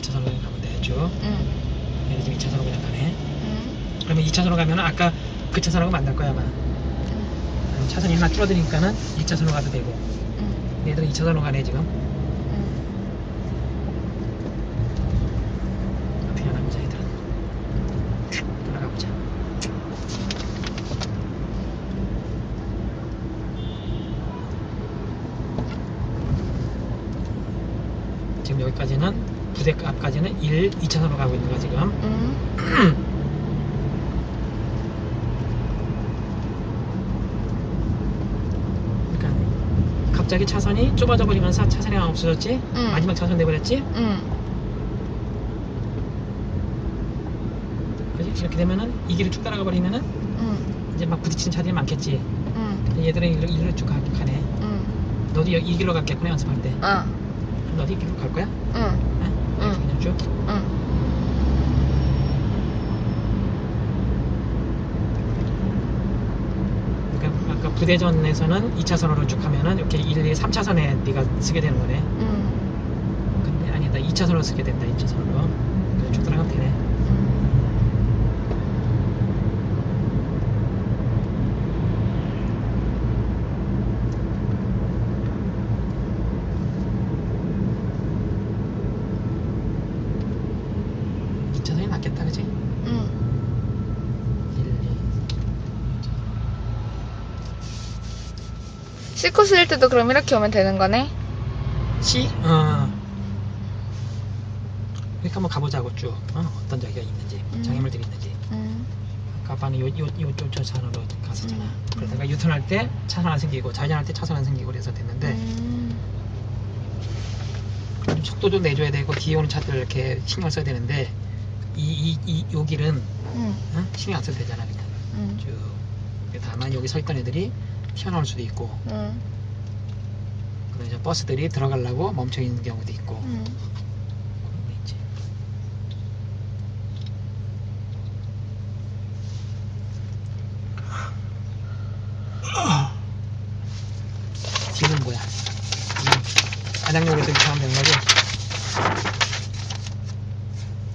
2차선으로 가면 돼, 쭉. 응. 얘는 지금 2차선으로 그냥 가네. 응. 그러면 2차선으로 가면은 아까 그 차선하고 만날 거야, 아마. 응. 차선이 하나 줄어드니까는 2차선으로 가도 되고. 응. 얘들은 2차선으로 가네, 지금. 응. 어떻게 하나 보자, 얘들은. 돌아가 보자. 지금 여기까지는 부대 앞까지는 1, 2차선으로 가고 있는 거야, 지금. 응. 그러니까 갑자기 차선이 좁아져 버리면서 차선이 없어졌지? 응. 마지막 차선 돼버렸지? 응. 그지? 이렇게 되면은 이 길을 쭉 따라가 버리면은 응. 이제 막 부딪히는 차들이 많겠지. 응. 근데 얘들은 이리로, 이리로 쭉 가, 가네. 응. 너도 여- 이 길로 갔겠구나 연습할 때. 어. 너도 이 길로 갈 거야? 응. 응? 응. 그냥 쭉. 응. 그러니까 아까 부대전에서는 2차선으로 쭉 가면은 이렇게 1, 2, 3차선에 네가 쓰게 되는 거네. 응. 근데 아니다. 2차선으로 쓰게 된다. 2차선으로. 그래서 쭉 따라가면 되네. 이 2차선이 낫겠다. 그지? 1, 응. 2. C코스일 때도 그럼 이렇게 오면 되는 거네? C? 어. 이렇게 한번 가보자고 쭉. 어? 어떤 저기가 있는지, 음. 장애물들이 있는지. 응. 아까 아빠는 요, 요, 요, 요, 저 차선으로 갔었잖아. 음. 그러다가 유턴할 때 차선 안 생기고, 좌회전할 때 차선 안 생기고 그래서 됐는데, 음. 좀 속도 좀 내줘야 되고, 뒤에 오는 차들 이렇게 신경 써야 되는데, 이, 이, 이, 요 길은, 응. 어? 신경 안 써도 되잖아, 그냥. 응. 쭉. 다만 여기 서 있던 애들이 튀어나올 수도 있고, 응. 그리고 이제 버스들이 들어가려고 멈춰 있는 경우도 있고, 응. 그런 게 있지. 지금 뭐야? 지금 안양역에서 이렇게 하면 되는 거지?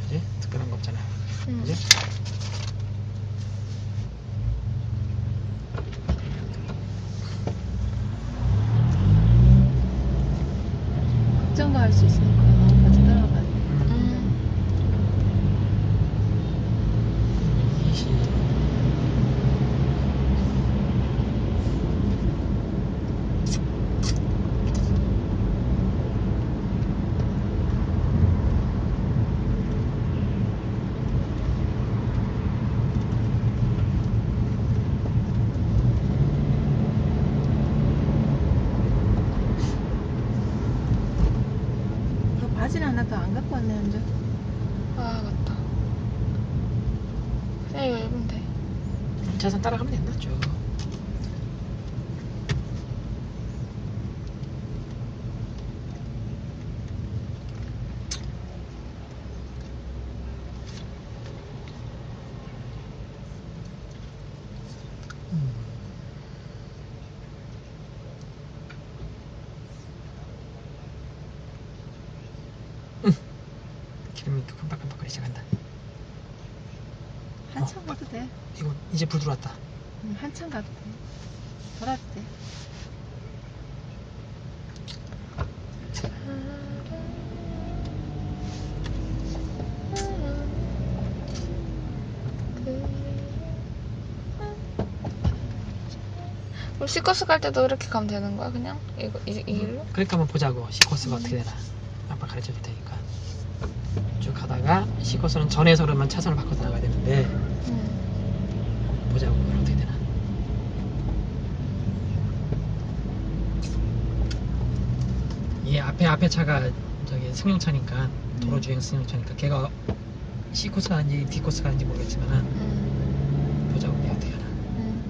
그지? 특별한 거 없잖아. 응. 그지? 걱정도 할 수 있으니까 너무 같이 따라가야 돼. 응. 20. 그 바지를 하나 더 안 갖고 왔네, 언제? 아, 맞다. 그냥 이거 입으면 돼. 차선 따라가면 된다, 쭉. 음. 음. 기름이 또 깜빡깜빡 거리기 시작한다. 한참 어, 가도 돼. 이거 이제 불 들어왔다. 응, 한참 가도 돼. 돌아도 돼. 우리 C코스 갈 때도 이렇게 가면 되는 거야, 그냥? 이거, 이, 이 길로? 그러니까 한번 보자고 C코스가 어떻게 되나 아빠 가르쳐 줄 테니까 쭉 가다가 C코스는 전에서로만 차선을 바꿔서 나가야 되는데 응. 보자고 그건 어떻게 되나 이게 앞에 앞에 차가 저기 승용차니까 도로 주행 승용차니까 걔가 C코스 가는지 D코스 가는지 모르겠지만 은 응. 보자고 걔 어떻게 하나 응.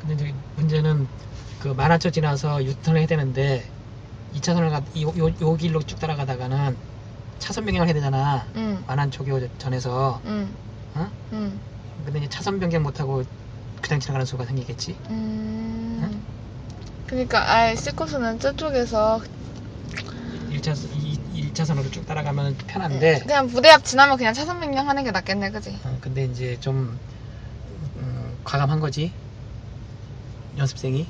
근데 저기 문제는 그 만화초 지나서 유턴을 해야 되는데 2차선을 가, 요, 요, 요 길로 쭉 따라가다가는 차선 변경을 해야 되잖아. 응. 완한 초교 전에서. 응. 어? 응. 근데 이제 차선 변경 못하고 그냥 지나가는 수가 생기겠지. 음. 그러니까 아예 C코스는 저쪽에서 1차선, 2, 1차선으로 쭉 따라가면 편한데. 그냥 부대 앞 지나면 그냥 차선 변경하는 게 낫겠네, 그지? 어, 근데 이제 좀 음, 과감한 거지. 연습생이.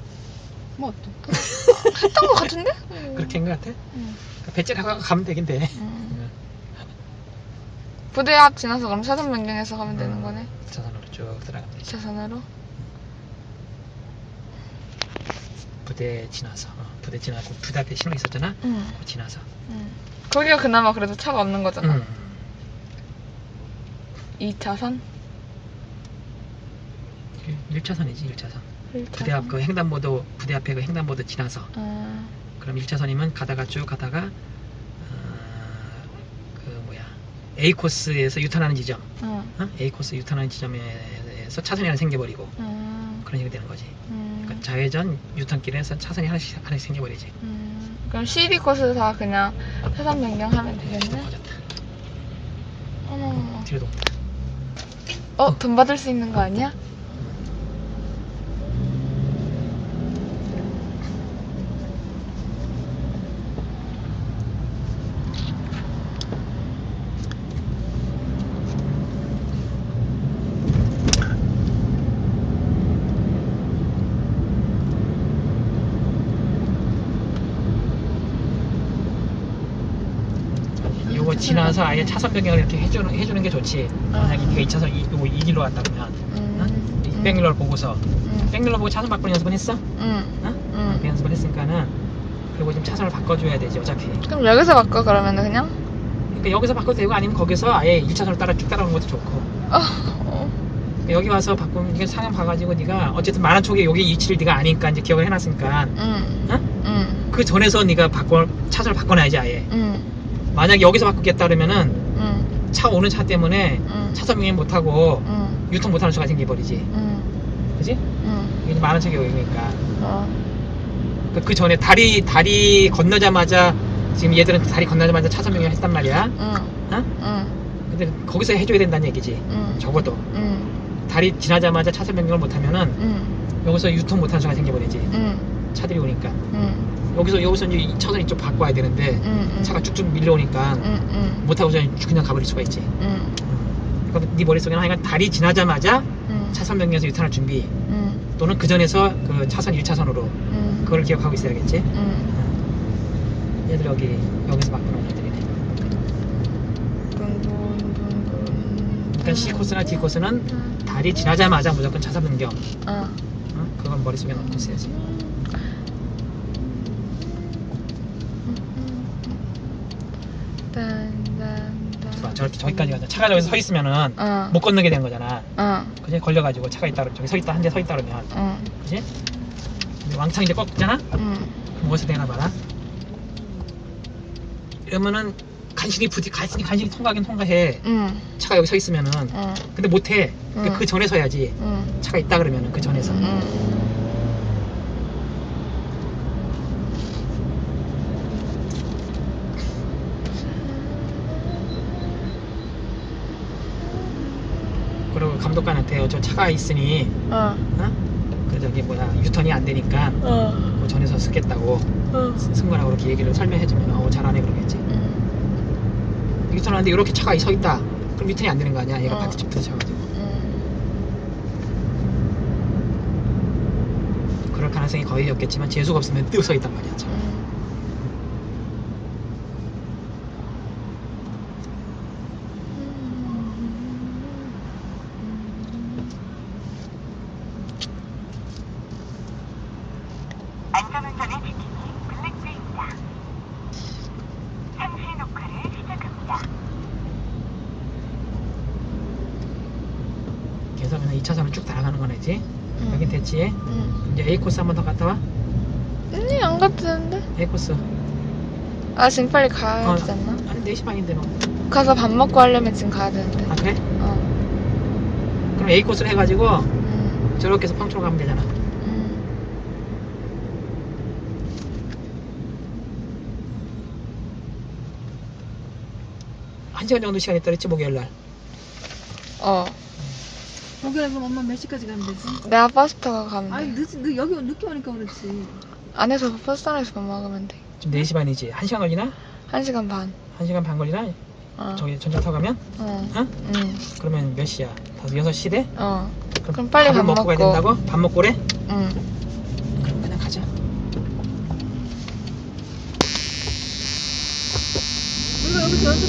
뭐 또. 했던 것 같은데? 그렇게 한 것 같아. 응. 배째라고 가면 되긴 돼. 음. 부대 앞 지나서 그럼 차선 변경해서 가면 되는 거네. 2차선으로 쭉 들어가면 되지. 차선으로. 부대 지나서. 어, 부대 지나고 부대 앞에 신호 있었잖아. 응. 그거 지나서. 응. 거기가 그나마 그래도 차가 없는 거잖아. 음. 2차선? 1 차선이지 1차선. 1차선. 부대 앞 그 횡단보도 부대 앞에 그 횡단보도 지나서. 아, 그럼 1차선이면 가다가 쭉 가다가 어, 그 뭐야 A 코스에서 유턴하는 지점, 응. 어? A 코스 유턴하는 지점에서 차선이 하나 생겨버리고 음, 그런 식이 되는 거지. 음, 그러니까 좌회전 유턴길에서 차선이 하나씩 하나씩 생겨버리지. 음. 그럼 CD 코스 다 그냥 차선 변경하면 되겠네? 커졌다. 어머, 뒤로 돕다. 어, 돈 받을 수 있는 거 아니야? 지나서 아예 차선 변경을 이렇게 해주는 해주는 게 좋지. 만약에 네가 2차선 이, 요거 이 길로 왔다 그러면 음, 어? 백밀러를 보고서 음, 백밀러 보고 차선 바꾸는 연습은 했어? 음, 어? 음. 그 연습을 했으니까는 그리고 지금 차선을 바꿔줘야 되지 어차피. 그럼 여기서 바꿔, 그러면은 그냥? 그러니까 여기서 바꿔도 되고 아니면 거기서 아예 1차선을 따라 쭉 따라오는 것도 좋고 어, 어. 여기 와서 바꾸면 이게 상황 봐가지고 네가 어쨌든 만한 촉에 여기 위치를 네가 아니까 이제 기억을 해놨으니까 음, 어? 음, 그 전에서 네가 바꿔 차선을 바꿔놔야지 아예 음, 만약에 여기서 바꾸겠다 그러면은 음, 차 오는 차 때문에 음, 차선 변경 못하고 음, 유턴 못하는 수가 생겨버리지. 음, 그지? 음, 이게 만한 촉이 여기니까. 어, 그, 그 전에 다리 다리 건너자마자 지금 얘들은 다리 건너자마자 차선 변경을 했단 말이야. 음, 어? 음, 근데 거기서 해줘야 된다는 얘기지. 음, 적어도. 음, 다리 지나자마자 차선 변경을 못하면은 음, 여기서 유턴 못하는 수가 생겨버리지. 음, 차들이 오니까. 음, 여기서 여기서 이제 이 차선 이쪽 바꿔야 되는데 음, 음. 차가 쭉쭉 밀려오니까 음, 음, 못하고 그냥 그냥 가버릴 수가 있지. 음, 그러니까 네 머릿속에는 하여간 다리 지나자마자 음, 차선 변경해서 유턴할 준비 음, 또는 그 전에서 그 차선 1차선으로 음, 그걸 기억하고 있어야겠지. 음. 얘들 여기 여기서 바꾸는 애들이네. 일단 C 코스나 D 코스는 다리 지나자마자 무조건 차선 변경. 어. 어? 그건 머릿속에 넣고 있어야지. 딴, 딴. 봐, 저 저기까지 가자. 차가 저기서 서 있으면은 어. 못 건너게 된 거잖아. 어. 그지? 걸려가지고 차가 있다 그러면 저기 서 있다 한 대 서 있다 그러면 어. 그지? 근데 왕창 이제 꺾잖아. 음. 무엇을 되나 봐라. 이러면은 간신히 부디 간신히 간신히 통과하긴 통과해. 음. 차가 여기 서 있으면은. 어. 근데 못해. 근데 응. 그 전에 서야지. 음. 차가 있다 그러면은 그 전에서. 음. 감독관한테 어, 저 차가 있으니 어. 어? 그 저기 뭐야 유턴이 안 되니까 어. 그 전에서 쓰겠다고 어. 승관하고 그렇게 얘기를 설명해주면 어 잘하네 그러겠지. 음. 유턴하는데 이렇게 차가 서 있다. 그럼 유턴이 안 되는 거 아니야? 얘가 어. 반대쪽 부딪혀가지고. 음. 그럴 가능성이 거의 없겠지만 재수가 없으면 띄어 서 있단 말이야. 차. 음. 2차선을 쭉 따라가는 거네지 응. 여긴 대치 응. 이제 A 코스 한 번 더 갔다 와? 아니 안 갔다 는데 A 코스 아 지금 빨리 가야 어, 되지 않나? 아니 4시 반인데 너 가서 밥 먹고 하려면 지금 가야 되는데 아 그래? 어 그럼 A 코스를 해가지고 응. 저렇게 해서 팡초로 가면 되잖아 한 시간 정도 시간이 있다 그랬지 목요일날 어 목요일에 그럼 엄마 몇 시까지 가면 되지? 내가 버스 타고 가면 아니 돼. 늦, 늦 여기 늦게 오니까 그렇지 안에서 버스 안에서 밥 먹으면 돼. 지금 4시 반이지. 한 시간 걸리나? 한 시간 반. 한 시간 반 걸리나? 어. 저기 전차 타고 가면? 어. 어? 응. 그러면 몇 시야? 다섯 여섯 시 돼? 어. 그럼 빨리 밥을 밥 먹고 가야. 된다고? 밥 먹고 그래? 응. 그럼 그냥 가자. 우리가 여기서 연습